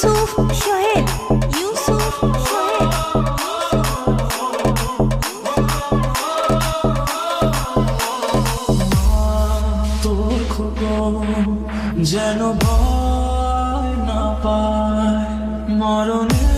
ইউসুফ শোহেব ইউসুফ শোহেব যেন ভয় না পায় মরণের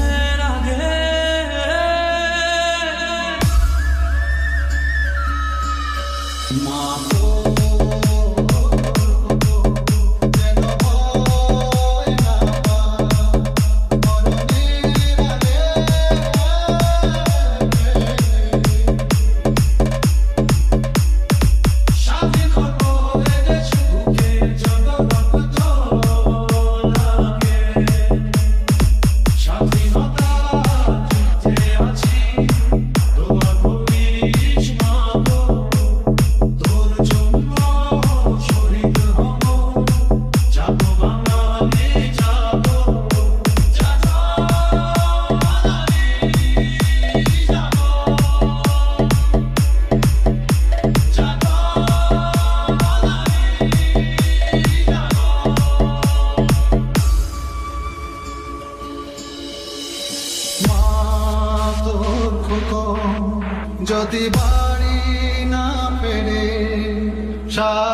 যদি বাড়ি না পেরে সাদি